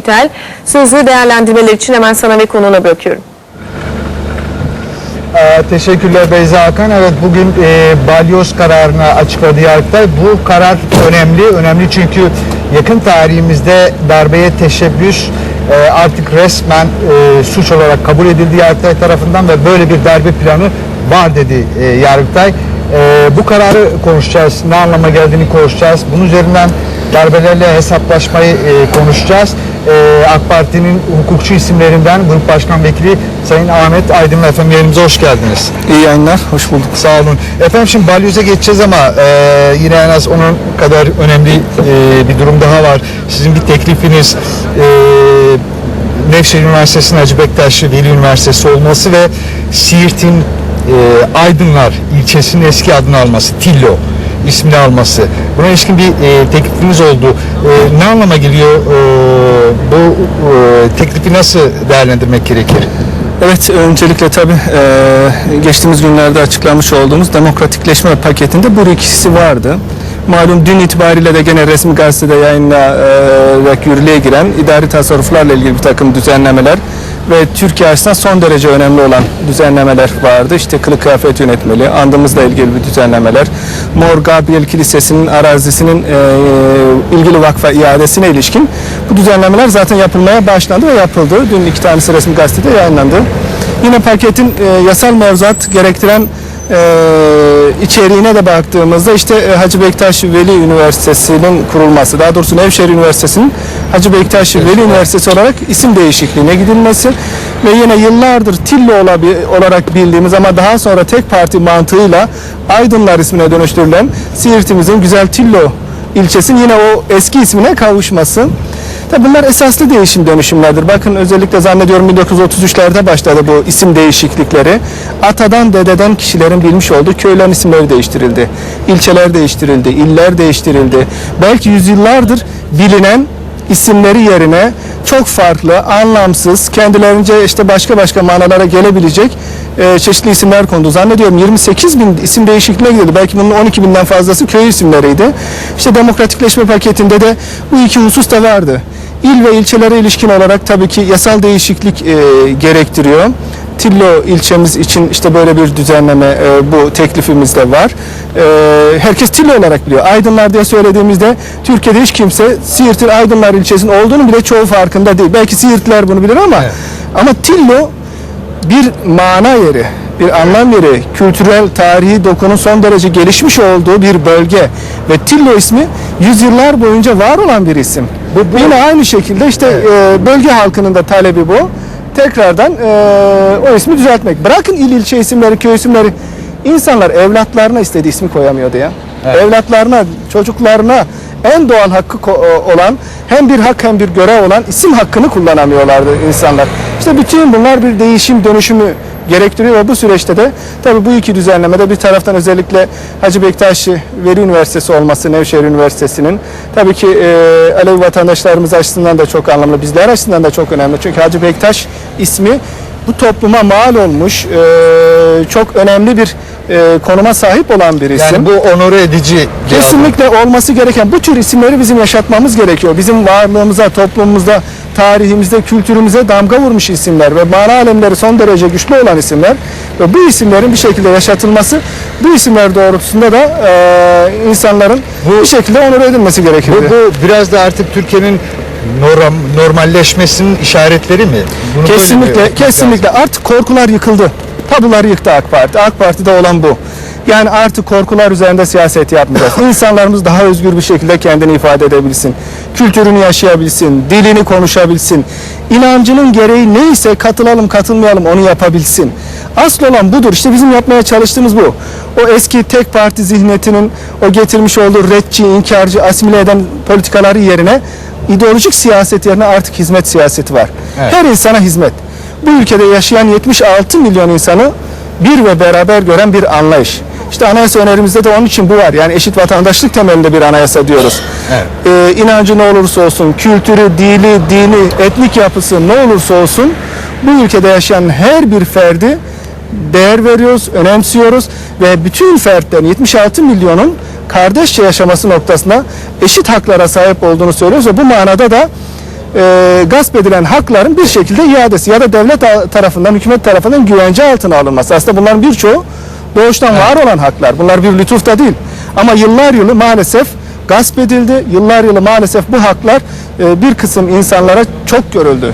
Tel. Sözü değerlendirmeler için hemen sana ve konuğuna bırakıyorum. Ee, teşekkürler Beyza Hakan. Evet bugün e, balyoz kararını açıkladı Yargıtay. Bu karar önemli. Önemli çünkü yakın tarihimizde darbeye teşebbüs e, artık resmen e, suç olarak kabul edildi Yargıtay tarafından ve böyle bir darbe planı var dedi e, Yargıtay. E, bu kararı konuşacağız. Ne anlama geldiğini konuşacağız. Bunun üzerinden darbelerle hesaplaşmayı e, konuşacağız. E, AK Parti'nin hukukçu isimlerinden Grup Başkan Vekili Sayın Ahmet Aydın efendim yayınımıza hoş geldiniz. İyi yayınlar, hoş bulduk. Sağ olun. Efendim şimdi balyoz'a geçeceğiz ama e, yine en az onun kadar önemli e, bir durum daha var. Sizin bir teklifiniz e, Nevşehir Üniversitesi'nin Hacı Bektaş Veli Üniversitesi olması ve Siirt'in e, Aydınlar ilçesinin eski adını alması, Tillo ismini alması. Buna ilişkin bir e, teklifiniz oldu. E, ne anlama geliyor? E, bu e, teklifi nasıl değerlendirmek gerekir? Evet, öncelikle tabii e, geçtiğimiz günlerde açıklamış olduğumuz demokratikleşme paketinde bu ikisi vardı. Malum dün itibariyle de gene resmi gazetede yayınlayarak yürürlüğe giren idari tasarruflarla ilgili bir takım düzenlemeler ve Türkiye açısından son derece önemli olan düzenlemeler vardı. İşte kılık kıyafet yönetmeliği, andımızla ilgili bir düzenlemeler, Mor Gabriel Kilisesi'nin arazisinin e, ilgili vakfa iadesine ilişkin bu düzenlemeler zaten yapılmaya başlandı ve yapıldı. Dün iki tanesi resmi gazetede yayınlandı. Yine paketin e, yasal mevzuat gerektiren e, içeriğine de baktığımızda işte e, Hacı Bektaş Veli Üniversitesi'nin kurulması, daha doğrusu Nevşehir Üniversitesi'nin Hacı Bektaş Veli Üniversitesi olarak isim değişikliğine gidilmesi ve yine yıllardır Tillo olabi- olarak bildiğimiz ama daha sonra tek parti mantığıyla Aydınlar ismine dönüştürülen Siirt'imizin güzel Tillo ilçesinin yine o eski ismine kavuşması. Tabi bunlar esaslı değişim dönüşümlerdir. Bakın özellikle zannediyorum 1933'lerde başladı bu isim değişiklikleri. Atadan dededen kişilerin bilmiş olduğu köylerin isimleri değiştirildi. İlçeler değiştirildi, iller değiştirildi. Belki yüzyıllardır bilinen isimleri yerine çok farklı, anlamsız, kendilerince işte başka başka manalara gelebilecek e, çeşitli isimler kondu. Zannediyorum 28 bin isim değişikliğine gidiyordu. Belki bunun 12 binden fazlası köy isimleriydi. İşte demokratikleşme paketinde de bu iki husus da vardı. İl ve ilçelere ilişkin olarak tabii ki yasal değişiklik e, gerektiriyor. Tillo ilçemiz için işte böyle bir düzenleme e, bu teklifimizde var. E, herkes Tillo olarak biliyor. Aydınlar diye söylediğimizde Türkiye'de hiç kimse Siirt'in Aydınlar ilçesinin olduğunu bile çoğu farkında değil. Belki Siirtliler bunu bilir ama ama Tillo bir mana yeri, bir anlam yeri, kültürel, tarihi dokunun son derece gelişmiş olduğu bir bölge ve Tillo ismi yüzyıllar boyunca var olan bir isim. Bu, Yine aynı şekilde işte e, bölge halkının da talebi bu. Tekrardan e, o ismi düzeltmek. Bırakın il ilçe isimleri, köy isimleri. İnsanlar evlatlarına istediği ismi koyamıyordu ya. Evlatlarına, çocuklarına en doğal hakkı ko- olan hem bir hak hem bir görev olan isim hakkını kullanamıyorlardı insanlar. İşte bütün bunlar bir değişim dönüşümü gerektiriyor ve bu süreçte de tabii bu iki düzenlemede bir taraftan özellikle Hacı Bektaş Veli Üniversitesi olması Nevşehir Üniversitesi'nin tabii ki e, Alevi vatandaşlarımız açısından da çok anlamlı, bizler açısından da çok önemli. Çünkü Hacı Bektaş ismi bu topluma mal olmuş, e, çok önemli bir e, konuma sahip olan bir isim. Yani bu onore edici. Kesinlikle olması gereken bu tür isimleri bizim yaşatmamız gerekiyor. Bizim varlığımıza, toplumumuzda, tarihimizde, kültürümüze damga vurmuş isimler ve mana alemleri son derece güçlü olan isimler ve bu isimlerin bir şekilde yaşatılması bu isimler doğrultusunda da e, insanların bir şekilde onur edilmesi gerekir. Bu, bu biraz da artık Türkiye'nin norm, normalleşmesinin işaretleri mi? Bunu Kesinlikle, kesinlikle. Artık korkular yıkıldı. Tabular yıktı AK Parti. AK Parti'de olan bu. Yani artık korkular üzerinde siyaset yapmayacağız. İnsanlarımız daha özgür bir şekilde kendini ifade edebilsin. Kültürünü yaşayabilsin, dilini konuşabilsin. İnancının gereği neyse katılalım katılmayalım onu yapabilsin. Asıl olan budur. İşte bizim yapmaya çalıştığımız bu. O eski tek parti zihniyetinin o getirmiş olduğu redçi, inkarcı, asimile eden politikaları yerine ideolojik siyaset yerine artık hizmet siyaseti var. Evet. Her insana hizmet. Bu ülkede yaşayan 76 milyon insanı bir ve beraber gören bir anlayış. İşte anayasa önerimizde de onun için bu var. Yani eşit vatandaşlık temelinde bir anayasa diyoruz. Evet. Ee, inancı ne olursa olsun, kültürü, dili, dini, etnik yapısı ne olursa olsun bu ülkede yaşayan her bir ferdi değer veriyoruz, önemsiyoruz ve bütün fertlerin 76 milyonun kardeşçe yaşaması noktasında eşit haklara sahip olduğunu söylüyoruz ve bu manada da e, gasp edilen hakların bir şekilde iadesi ya da devlet tarafından, hükümet tarafından güvence altına alınması. Aslında bunların birçoğu doğuştan var olan haklar. Bunlar bir lütuf da değil. Ama yıllar yılı maalesef gasp edildi. Yıllar yılı maalesef bu haklar e, bir kısım insanlara çok görüldü.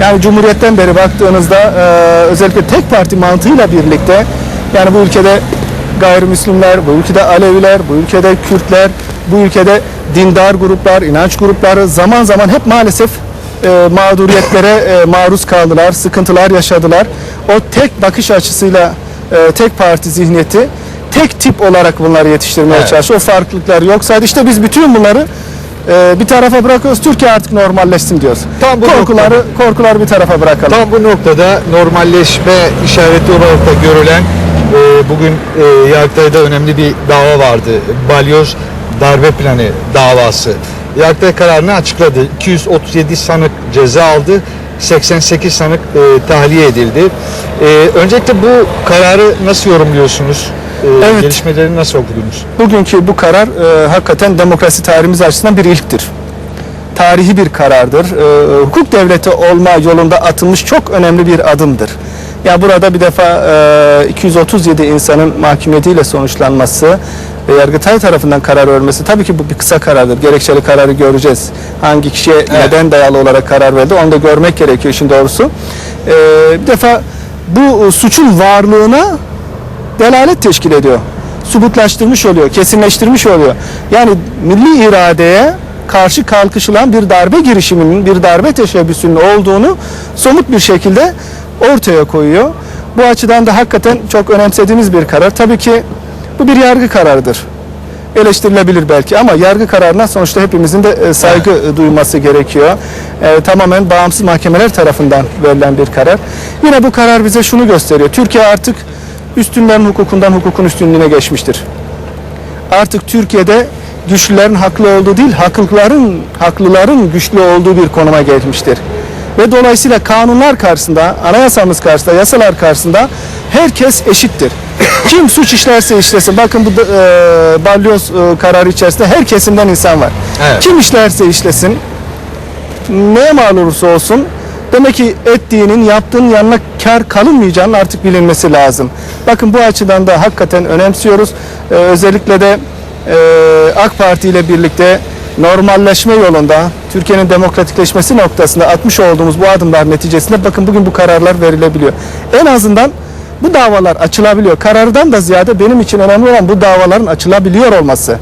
Yani Cumhuriyet'ten beri baktığınızda e, özellikle tek parti mantığıyla birlikte yani bu ülkede gayrimüslimler, bu ülkede Aleviler, bu ülkede Kürtler, bu ülkede dindar gruplar, inanç grupları zaman zaman hep maalesef e, mağduriyetlere e, maruz kaldılar, sıkıntılar yaşadılar. O tek bakış açısıyla e, tek parti zihniyeti tek tip olarak bunları yetiştirmeye Evet. çalışıyor. O farklılıklar yoksa işte biz bütün bunları e, bir tarafa bırakıyoruz. Türkiye artık normalleşsin diyoruz. Tam bu korkuları korkuları bir tarafa bırakalım. Tam bu noktada normalleşme işareti olarak da görülen e, bugün e, Yargıtay'da önemli bir dava vardı. Balyoz darbe planı davası. Yargıtay kararını açıkladı. 237 sanık ceza aldı. 88 sanık e, tahliye edildi. E, öncelikle bu kararı nasıl yorumluyorsunuz? E, Evet. Gelişmeleri nasıl okudunuz? Bugünkü bu karar e, hakikaten demokrasi tarihimiz açısından bir ilktir. Tarihi bir karardır. E, hukuk devleti olma yolunda atılmış çok önemli bir adımdır. Ya burada bir defa e, 237 insanın mahkumiyetiyle sonuçlanması ve Yargıtay tarafından karar vermesi tabii ki bu bir kısa karardır. Gerekçeli kararı göreceğiz. Hangi kişiye neden dayalı olarak karar verdi onu da görmek gerekiyor işin doğrusu. E, bir defa bu suçun varlığına delalet teşkil ediyor. Subutlaştırmış oluyor, kesinleştirmiş oluyor. Yani milli iradeye karşı kalkışılan bir darbe girişiminin, bir darbe teşebbüsünün olduğunu somut bir şekilde ortaya koyuyor. Bu açıdan da hakikaten çok önemsediğimiz bir karar. Tabii ki bu bir yargı kararıdır. Eleştirilebilir belki ama yargı kararına sonuçta hepimizin de e, saygı e, duyması gerekiyor. E, tamamen bağımsız mahkemeler tarafından verilen bir karar. Yine bu karar bize şunu gösteriyor. Türkiye artık üstünlerin hukukundan hukukun üstünlüğüne geçmiştir. Artık Türkiye'de güçlülerin haklı olduğu değil, haklıların haklıların güçlü olduğu bir konuma gelmiştir. Ve dolayısıyla kanunlar karşısında, anayasamız karşısında, yasalar karşısında herkes eşittir. Kim suç işlerse işlesin. Bakın bu da, e, balyoz e, kararı içerisinde her kesimden insan var. Evet. Kim işlerse işlesin, neye mal olursa olsun demek ki ettiğinin yaptığının yanına kar kalınmayacağının artık bilinmesi lazım. Bakın bu açıdan da hakikaten önemsiyoruz. Ee, özellikle de e, AK Parti ile birlikte normalleşme yolunda Türkiye'nin demokratikleşmesi noktasında atmış olduğumuz bu adımlar neticesinde bakın bugün bu kararlar verilebiliyor. En azından bu davalar açılabiliyor. Karardan da ziyade benim için önemli olan bu davaların açılabiliyor olması.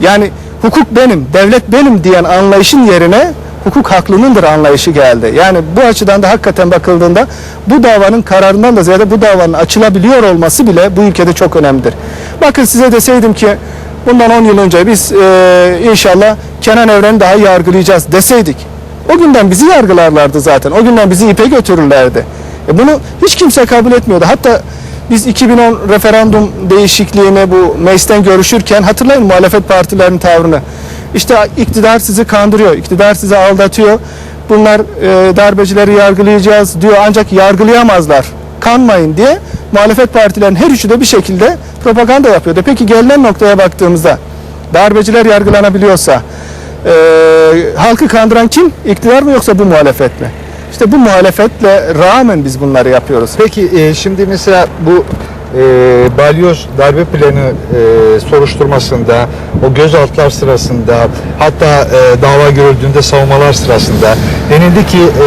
Yani hukuk benim, devlet benim diyen anlayışın yerine hukuk haklınındır anlayışı geldi. Yani bu açıdan da hakikaten bakıldığında bu davanın kararından da ziyade bu davanın açılabiliyor olması bile bu ülkede çok önemlidir. Bakın size deseydim ki bundan 10 yıl önce biz e, inşallah Kenan Evren'i daha yargılayacağız deseydik o günden bizi yargılarlardı zaten. O günden bizi ipe götürürlerdi. E bunu hiç kimse kabul etmiyordu. Hatta biz 2010 referandum değişikliğini bu meclisten görüşürken hatırlayın muhalefet partilerinin tavrını. İşte iktidar sizi kandırıyor, iktidar sizi aldatıyor. Bunlar e, darbecileri yargılayacağız diyor ancak yargılayamazlar. Kanmayın diye muhalefet partilerin her üçü de bir şekilde propaganda yapıyordu. Peki gelinen noktaya baktığımızda darbeciler yargılanabiliyorsa e, halkı kandıran kim? İktidar mı yoksa bu muhalefet mi? İşte bu muhalefetle rağmen biz bunları yapıyoruz. Peki e, şimdi mesela bu e, balyoz darbe planı e, soruşturmasında, o gözaltılar sırasında, hatta e, dava görüldüğünde savunmalar sırasında denildi ki e,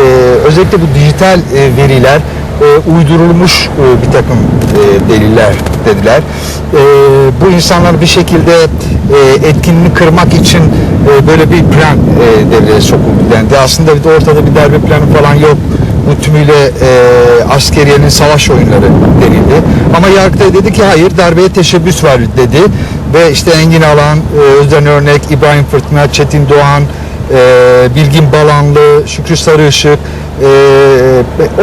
özellikle bu dijital e, veriler e, uydurulmuş e, bir takım e, deliller dediler. E, bu insanlar bir şekilde e, etkinliğini kırmak için e, böyle bir plan e, devreye sokuldu dendi. Aslında bir de ortada bir darbe planı falan yok bu tümüyle e, askeriyenin savaş oyunları denildi. Ama Yargıtay dedi ki hayır darbeye teşebbüs var dedi. Ve işte Engin Alan, e, Özden Örnek, İbrahim Fırtına, Çetin Doğan, e, Bilgin Balanlı, Şükrü Sarıışık e,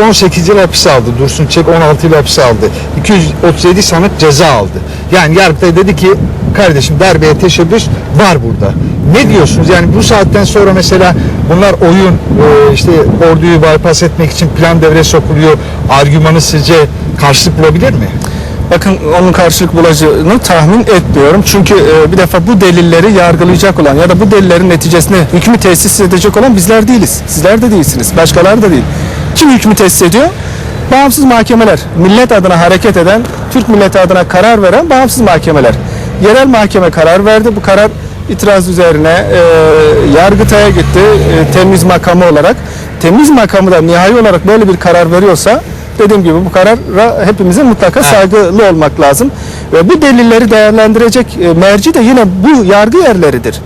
18 yıl hapis aldı. Dursun Çek 16 yıl hapis aldı. 237 sanık ceza aldı. Yani Yargıtay dedi ki kardeşim darbeye teşebbüs var burada. Ne diyorsunuz? Yani bu saatten sonra mesela bunlar oyun e, işte orduyu bypass etmek için plan devreye sokuluyor. Argümanı sizce karşılık bulabilir mi? bakın onun karşılık bulacağını tahmin etmiyorum. Çünkü e, bir defa bu delilleri yargılayacak olan ya da bu delillerin neticesinde hükmü tesis edecek olan bizler değiliz. Sizler de değilsiniz. Başkaları da değil. Kim hükmü tesis ediyor? Bağımsız mahkemeler. Millet adına hareket eden, Türk milleti adına karar veren bağımsız mahkemeler. Yerel mahkeme karar verdi. Bu karar itiraz üzerine e, Yargıtay'a gitti. E, temiz makamı olarak. Temiz makamı da nihai olarak böyle bir karar veriyorsa dediğim gibi bu karara hepimizin mutlaka saygılı olmak lazım. Ve bu delilleri değerlendirecek e, merci de yine bu yargı yerleridir.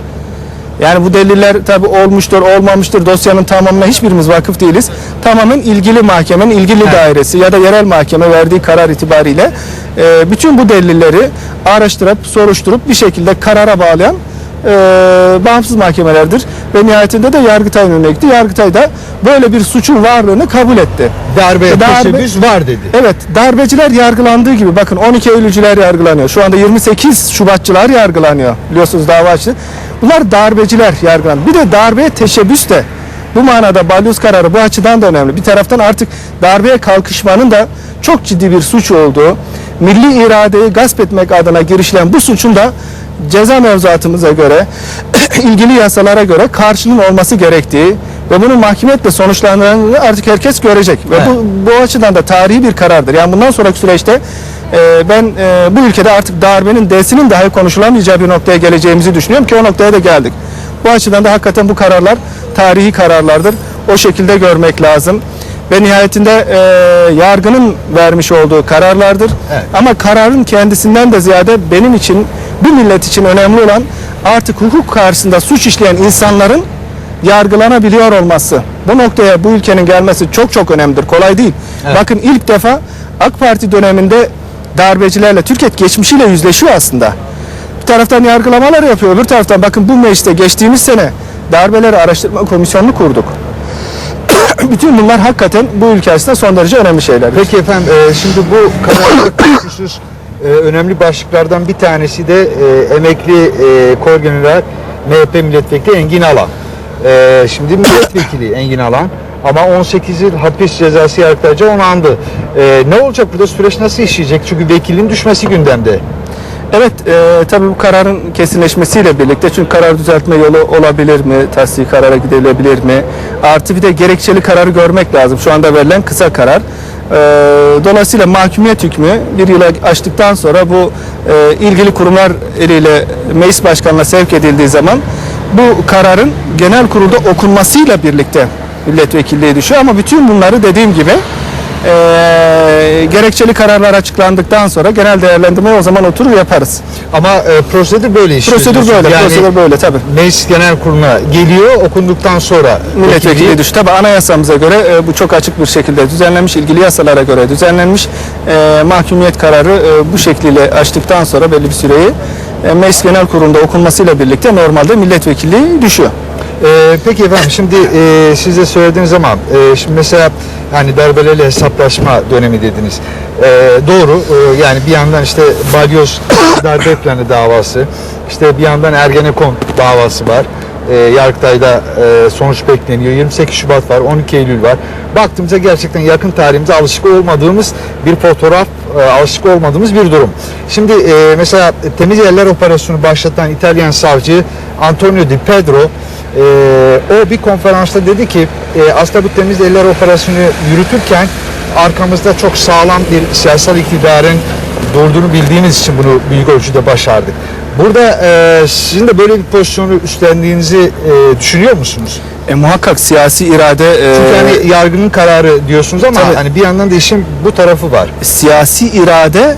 Yani bu deliller tabi olmuştur, olmamıştır. Dosyanın tamamına hiçbirimiz vakıf değiliz. Tamamen ilgili mahkemenin ilgili dairesi ya da yerel mahkeme verdiği karar itibariyle e, bütün bu delilleri araştırıp, soruştururup bir şekilde karara bağlayan e, bağımsız mahkemelerdir. Ve nihayetinde de Yargıtay'ın önüne gitti. Yargıtay da böyle bir suçun varlığını kabul etti. Darbe, Darbe- teşebbüs var dedi. Evet, darbeciler yargılandığı gibi bakın 12 Eylülcüler yargılanıyor. Şu anda 28 Şubatçılar yargılanıyor. Biliyorsunuz dava açtı. Bunlar darbeciler yargılanıyor. Bir de darbeye teşebbüs de bu manada balyoz kararı bu açıdan da önemli. Bir taraftan artık darbeye kalkışmanın da çok ciddi bir suç olduğu, milli iradeyi gasp etmek adına girişilen bu suçun da ceza mevzuatımıza göre, ilgili yasalara göre karşılığın olması gerektiği ve bunun mahkemetle sonuçlandığını artık herkes görecek. Ve Evet. bu, bu açıdan da tarihi bir karardır. Yani bundan sonraki süreçte e, ben e, bu ülkede artık darbenin D'sinin dahi konuşulamayacağı bir noktaya geleceğimizi düşünüyorum ki o noktaya da geldik. Bu açıdan da hakikaten bu kararlar tarihi kararlardır. O şekilde görmek lazım. Ve nihayetinde e, yargının vermiş olduğu kararlardır. Evet. Ama kararın kendisinden de ziyade benim için, bu millet için önemli olan artık hukuk karşısında suç işleyen insanların yargılanabiliyor olması. Bu noktaya bu ülkenin gelmesi çok çok önemlidir. Kolay değil. Evet. Bakın ilk defa AK Parti döneminde darbecilerle Türkiye geçmişiyle yüzleşiyor aslında. Bir taraftan yargılamalar yapıyor. Öbür taraftan bakın bu mecliste geçtiğimiz sene darbeleri araştırma komisyonunu kurduk. Bütün bunlar hakikaten bu ülke açısından son derece önemli şeyler. Peki efendim e, şimdi bu kuşkusuz e, önemli başlıklardan bir tanesi de e, emekli e, kol general MHP milletvekili Engin Alan. E, şimdi milletvekili Engin Alan ama 18 yıl hapis cezası yargıtayca onandı. E, ne olacak burada süreç nasıl işleyecek? Çünkü vekilin düşmesi gündemde. Evet, e, tabii bu kararın kesinleşmesiyle birlikte çünkü karar düzeltme yolu olabilir mi, tasdik karara gidilebilir mi? Artı bir de gerekçeli kararı görmek lazım. Şu anda verilen kısa karar. E, dolayısıyla mahkumiyet hükmü bir yıla açtıktan sonra bu e, ilgili kurumlar eliyle meclis başkanına sevk edildiği zaman bu kararın genel kurulda okunmasıyla birlikte milletvekilliği düşüyor. Ama bütün bunları dediğim gibi e, gerekçeli kararlar açıklandıktan sonra genel değerlendirmeyi o zaman oturur yaparız. Ama e, prosedür böyle işliyor. Prosedür böyle, Yani prosedür böyle tabii. Meclis Genel Kurulu'na geliyor, okunduktan sonra Milletvekili düş. Tabi anayasamıza göre e, bu çok açık bir şekilde düzenlenmiş, ilgili yasalara göre düzenlenmiş. E, mahkumiyet kararı e, bu şekliyle açtıktan sonra belli bir süreyi Meclis Genel Kurulu'nda okunmasıyla birlikte normalde milletvekilliği düşüyor. Ee, peki efendim şimdi e, siz de zaman e, şimdi mesela hani darbelerle hesaplaşma dönemi dediniz. E, doğru e, yani bir yandan işte balyoz darbe planı davası işte bir yandan Ergenekon davası var. E, Yargıtay'da e, sonuç bekleniyor. 28 Şubat var, 12 Eylül var. Baktığımızda gerçekten yakın tarihimize alışık olmadığımız bir fotoğraf, e, alışık olmadığımız bir durum. Şimdi e, mesela Temiz Yerler Operasyonu başlatan İtalyan savcı Antonio Di Pedro ee, o bir konferansta dedi ki e, aslında bu temiz eller operasyonu yürütürken arkamızda çok sağlam bir siyasal iktidarın durduğunu bildiğimiz için bunu büyük ölçüde başardık. Burada e, sizin de böyle bir pozisyonu üstlendiğinizi e, düşünüyor musunuz? E, muhakkak siyasi irade e, Çünkü hani yargının kararı diyorsunuz ama Tabii. hani bir yandan da işin bu tarafı var. siyasi irade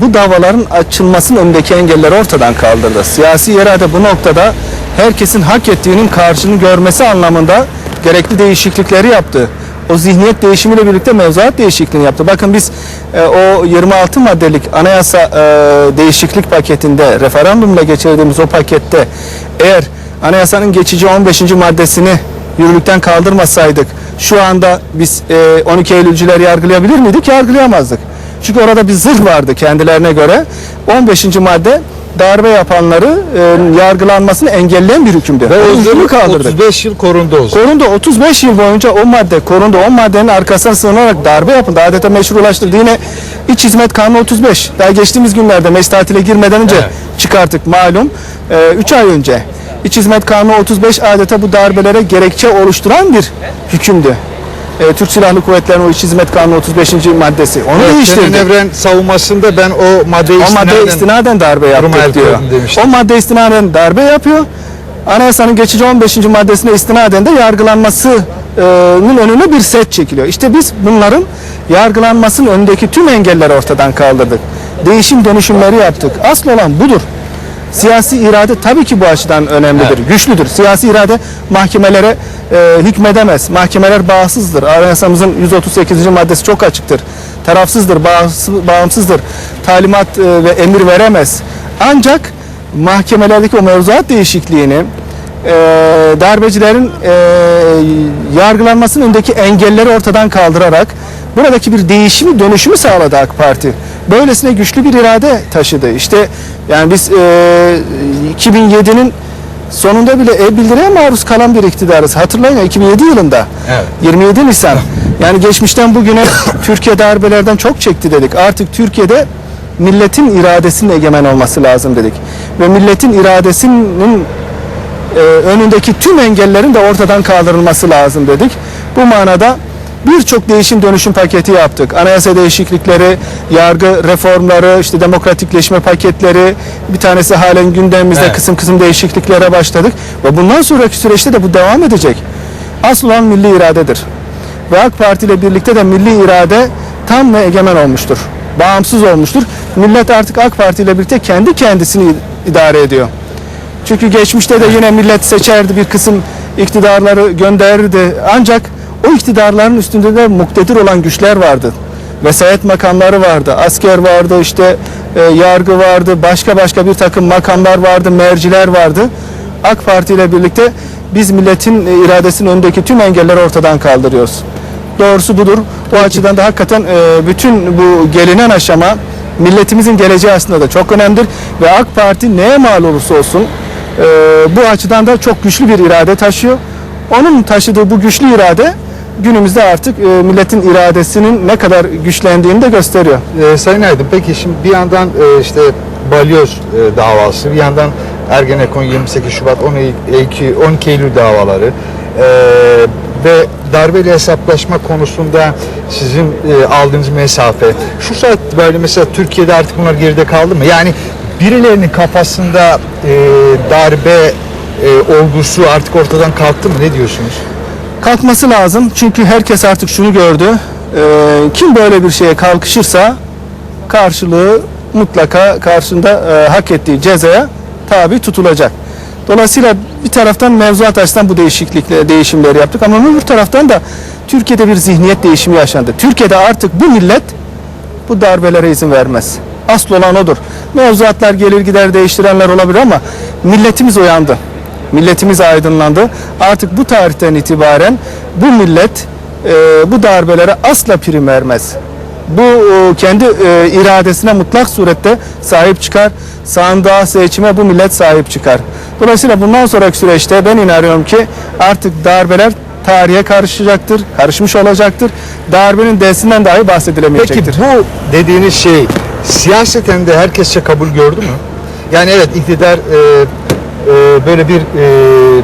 bu davaların açılmasının önündeki engelleri ortadan kaldırdı. Siyasi irade bu noktada herkesin hak ettiğinin karşılığını görmesi anlamında gerekli değişiklikleri yaptı. O zihniyet değişimiyle birlikte mevzuat değişikliğini yaptı. Bakın biz o 26 maddelik anayasa e, değişiklik paketinde referandumla geçirdiğimiz o pakette eğer anayasanın geçici 15. maddesini yürürlükten kaldırmasaydık şu anda biz e, 12 Eylülcüler yargılayabilir miydik? Yargılayamazdık. Çünkü orada bir zırh vardı kendilerine göre. 15. madde darbe yapanları e, yargılanmasını engelleyen bir hükümdü. Ve özgürlük kaldırdık. 35 yıl korundu o zaman. Korundu 35 yıl boyunca o madde korundu. O maddenin arkasına sığınarak darbe yapıldı. Adeta meşrulaştırdı. Yine İç Hizmet Kanunu 35. Daha geçtiğimiz günlerde meclis tatile girmeden önce Evet. çıkarttık malum. 3 ay önce. İç Hizmet Kanunu 35 adeta bu darbelere gerekçe oluşturan bir hükümdü. E, Türk Silahlı Kuvvetleri'nin o İç Hizmet Kanunu 35. maddesi. Onu Evet, değiştirdi. Evren savunmasında ben o maddeyi O madde istinaden- istinaden darbe yaptık diyor. O madde istinaden darbe yapıyor. Anayasanın geçici 15. maddesine istinaden de yargılanmasının önüne bir set çekiliyor. İşte biz bunların yargılanmasının önündeki tüm engelleri ortadan kaldırdık. Değişim dönüşümleri yaptık. Asıl olan budur. Siyasi irade tabii ki bu açıdan önemlidir, güçlüdür. Siyasi irade mahkemelere e, hükmedemez. Mahkemeler bağımsızdır. Anayasamızın 138. maddesi çok açıktır. Tarafsızdır, bağımsız, bağımsızdır. Talimat e, ve emir veremez. Ancak mahkemelerdeki o mevzuat değişikliğini e, darbecilerin e, yargılanmasının önündeki engelleri ortadan kaldırarak buradaki bir değişimi dönüşümü sağladı AK Parti. Böylesine güçlü bir irade taşıdı. İşte yani biz e, 2007'nin sonunda bile e-bildiriye maruz kalan bir iktidarız. Hatırlayın ya, 2007 yılında. Evet. 27 Nisan. Yani geçmişten bugüne Türkiye darbelerden çok çekti dedik. Artık Türkiye'de milletin iradesinin egemen olması lazım dedik. Ve milletin iradesinin e, önündeki tüm engellerin de ortadan kaldırılması lazım dedik. Bu manada birçok değişim dönüşüm paketi yaptık. Anayasa değişiklikleri, yargı reformları, işte demokratikleşme paketleri, bir tanesi halen gündemimizde Evet. kısım kısım değişikliklere başladık. Ve bundan sonraki süreçte de bu devam edecek. Asıl olan milli iradedir. Ve AK Parti ile birlikte de milli irade tam ve egemen olmuştur. Bağımsız olmuştur. Millet artık AK Parti ile birlikte kendi kendisini idare ediyor. Çünkü geçmişte de yine millet seçerdi bir kısım iktidarları gönderirdi. Ancak o iktidarların üstünde de muktedir olan güçler vardı. Vesayet makamları vardı, asker vardı, işte e, yargı vardı, başka başka bir takım makamlar vardı, merciler vardı. AK Parti ile birlikte biz milletin e, iradesinin önündeki tüm engelleri ortadan kaldırıyoruz. Doğrusu budur. O açıdan da hakikaten e, bütün bu gelinen aşama milletimizin geleceği aslında da çok önemlidir. Ve AK Parti neye mal olursa olsun e, bu açıdan da çok güçlü bir irade taşıyor. Onun taşıdığı bu güçlü irade günümüzde artık e, milletin iradesinin ne kadar güçlendiğini de gösteriyor. Ee, Sayın Aydın peki şimdi bir yandan e, işte balyoz e, davası, bir yandan Ergenekon 28 Şubat 12, 12 Eylül davaları e, ve darbeyle hesaplaşma konusunda sizin e, aldığınız mesafe şu saat böyle mesela Türkiye'de artık bunlar geride kaldı mı? Yani birilerinin kafasında e, darbe e, olgusu artık ortadan kalktı mı? Ne diyorsunuz? Kalkması lazım çünkü herkes artık şunu gördü. E, kim böyle bir şeye kalkışırsa karşılığı mutlaka karşında e, hak ettiği cezaya tabi tutulacak. Dolayısıyla bir taraftan mevzuat açısından bu değişiklikle değişimleri yaptık ama öbür taraftan da Türkiye'de bir zihniyet değişimi yaşandı. Türkiye'de artık bu millet bu darbelere izin vermez. Asıl olan odur. Mevzuatlar gelir gider değiştirenler olabilir ama milletimiz uyandı. Milletimiz aydınlandı. Artık bu tarihten itibaren bu millet e, bu darbelere asla prim vermez. Bu e, kendi e, iradesine mutlak surette sahip çıkar. Sandığa, seçime bu millet sahip çıkar. Dolayısıyla bundan sonraki süreçte ben inanıyorum ki artık darbeler tarihe karışacaktır, karışmış olacaktır. Darbenin D'sinden dahi Peki bahsedilemeyecektir. bu dediğiniz şey siyaseten de herkesçe kabul gördü mü? Yani evet iktidar e, e, böyle bir e,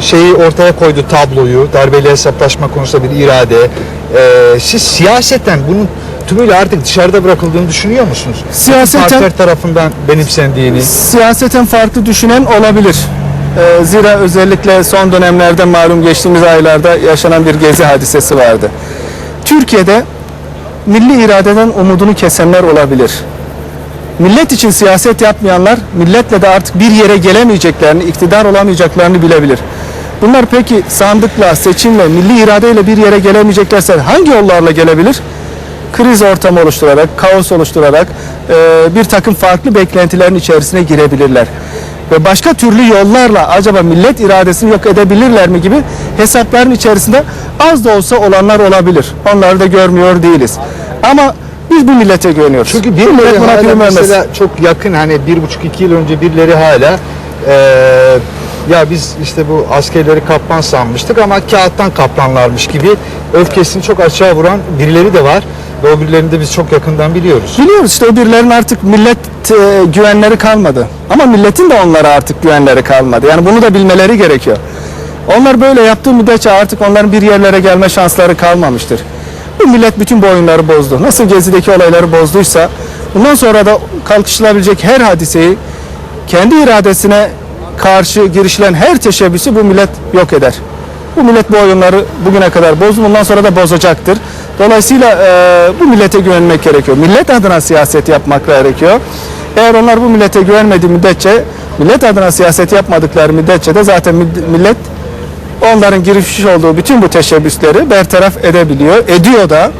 şeyi ortaya koydu tabloyu, darbeyle hesaplaşma konusunda bir irade. E, siz siyaseten bunun tümüyle artık dışarıda bırakıldığını düşünüyor musunuz? Siyaseten- Partiler tarafından benimsendiğini. Siyaseten farklı düşünen olabilir. Ee, zira özellikle son dönemlerde malum geçtiğimiz aylarda yaşanan bir gezi hadisesi vardı. Türkiye'de milli iradeden umudunu kesenler olabilir. Millet için siyaset yapmayanlar milletle de artık bir yere gelemeyeceklerini, iktidar olamayacaklarını bilebilir. Bunlar peki sandıkla, seçimle, milli iradeyle bir yere gelemeyeceklerse hangi yollarla gelebilir? kriz ortamı oluşturarak, kaos oluşturarak e, bir takım farklı beklentilerin içerisine girebilirler. Ve başka türlü yollarla acaba millet iradesini yok edebilirler mi gibi hesapların içerisinde az da olsa olanlar olabilir. Onları da görmüyor değiliz. Ama Biz bu millete güveniyoruz. Çünkü birileri millet buna prim mesela çok yakın hani bir buçuk iki yıl önce birileri hala eee, ya biz işte bu askerleri kaplan sanmıştık ama kağıttan kaplanlarmış gibi öfkesini çok açığa vuran birileri de var. Ve o birilerini de biz çok yakından biliyoruz. Biliyoruz işte o birilerinin artık millet e, güvenleri kalmadı. Ama milletin de onlara artık güvenleri kalmadı. Yani bunu da bilmeleri gerekiyor. Onlar böyle yaptığı müddetçe artık onların bir yerlere gelme şansları kalmamıştır. Bu millet bütün bu oyunları bozdu. Nasıl Gezi'deki olayları bozduysa bundan sonra da kalkışılabilecek her hadiseyi kendi iradesine karşı girişilen her teşebbüsü bu millet yok eder. Bu millet bu oyunları bugüne kadar bozdu. Bundan sonra da bozacaktır. Dolayısıyla e, bu millete güvenmek gerekiyor. Millet adına siyaset yapmak gerekiyor. Eğer onlar bu millete güvenmediği müddetçe, millet adına siyaset yapmadıkları müddetçe de zaten millet onların girişmiş olduğu bütün bu teşebbüsleri bertaraf edebiliyor, ediyor da.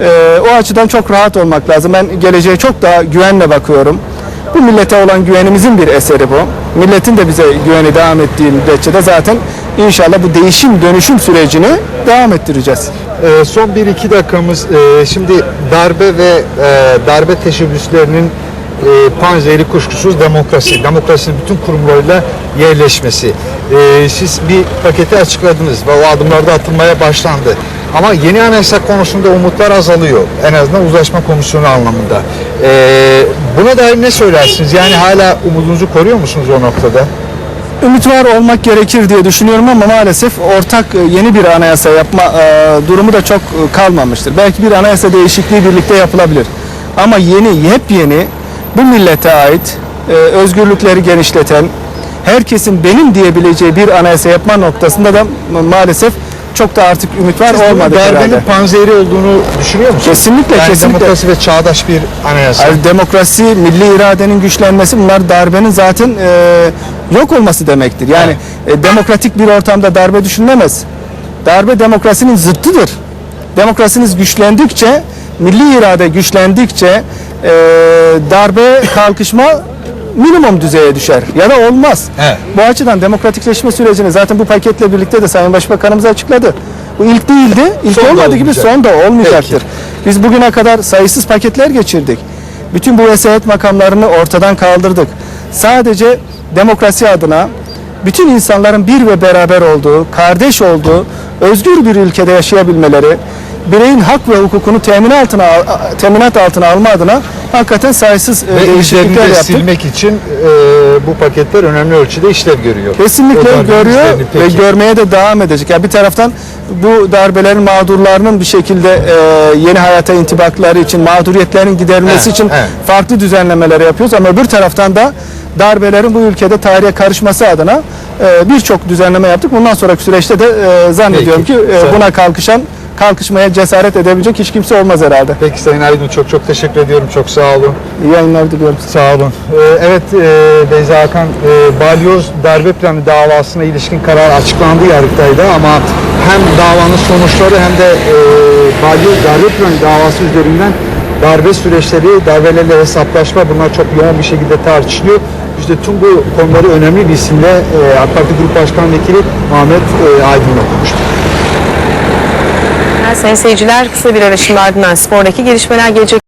E, o açıdan çok rahat olmak lazım. Ben geleceğe çok daha güvenle bakıyorum. Bu millete olan güvenimizin bir eseri bu. Milletin de bize güveni devam ettiği müddetçe de zaten inşallah bu değişim dönüşüm sürecini devam ettireceğiz. Ee, son 1-2 dakikamız e, şimdi darbe ve e, darbe teşebbüslerinin e, panzehri kuşkusuz demokrasi. Demokrasinin bütün kurumlarıyla yerleşmesi. E, siz bir paketi açıkladınız ve o adımlar da atılmaya başlandı. Ama yeni anayasa konusunda umutlar azalıyor. En azından uzlaşma komisyonu anlamında. E, buna dair ne söylersiniz? Yani hala umudunuzu koruyor musunuz o noktada? Ümit var olmak gerekir diye düşünüyorum ama maalesef ortak e, yeni bir anayasa yapma e, durumu da çok e, kalmamıştır. Belki bir anayasa değişikliği birlikte yapılabilir. Ama yeni, yepyeni bu millete ait e, özgürlükleri genişleten, herkesin benim diyebileceği bir anayasa yapma noktasında da ma- maalesef çok da artık ümit var Siz olmadı darbenin herhalde. panzehri olduğunu düşünüyor musunuz? Kesinlikle, yani kesinlikle. demokrasi ve çağdaş bir anayasa. Yani demokrasi, milli iradenin güçlenmesi bunlar darbenin zaten e, yok olması demektir. Yani e, demokratik bir ortamda darbe düşünülemez. Darbe demokrasinin zıttıdır. Demokrasiniz güçlendikçe, milli irade güçlendikçe e, darbe kalkışma minimum düzeye düşer ya da olmaz. Evet. Bu açıdan demokratikleşme sürecini zaten bu paketle birlikte de Sayın Başbakanımız açıkladı. Bu ilk değildi. İlk Son olmadığı gibi son da olmayacaktır. Biz bugüne kadar sayısız paketler geçirdik. Bütün bu vesayet makamlarını ortadan kaldırdık. Sadece demokrasi adına bütün insanların bir ve beraber olduğu, kardeş olduğu, özgür bir ülkede yaşayabilmeleri, bireyin hak ve hukukunu temin altına teminat altına alma adına hakikaten sayısız e, Ve değişiklikler de yaptık. silmek için e, bu paketler önemli ölçüde işlev görüyor. Kesinlikle görüyor ve görmeye de devam edecek. Yani bir taraftan bu darbelerin mağdurlarının bir şekilde e, yeni hayata intibakları için, mağduriyetlerin giderilmesi Evet, için evet. farklı düzenlemeler yapıyoruz ama öbür taraftan da darbelerin bu ülkede tarihe karışması adına e, birçok düzenleme yaptık. Bundan sonraki süreçte de e, zannediyorum Peki, ki e, buna kalkışan, kalkışmaya cesaret edebilecek hiç kimse olmaz herhalde. Peki Sayın Aydın çok çok teşekkür ediyorum. Çok sağ olun. İyi yayınlar diliyorum. Sağ olun. Ee, evet e, Beyza Hakan, e, Balyoz darbe planı davasına ilişkin karar açıklandı Yargıtay'da ama hem davanın sonuçları hem de e, Balyoz darbe planı davası üzerinden darbe süreçleri, darbelerle hesaplaşma bunlar çok yoğun bir şekilde tartışılıyor. İşte tüm bu konuları önemli bir isimle e, AK Parti Grup Başkan Vekili Ahmet e, Aydın'la konuştuk. Sayın seyirciler kısa bir ara ardından spordaki gelişmeler gelecek.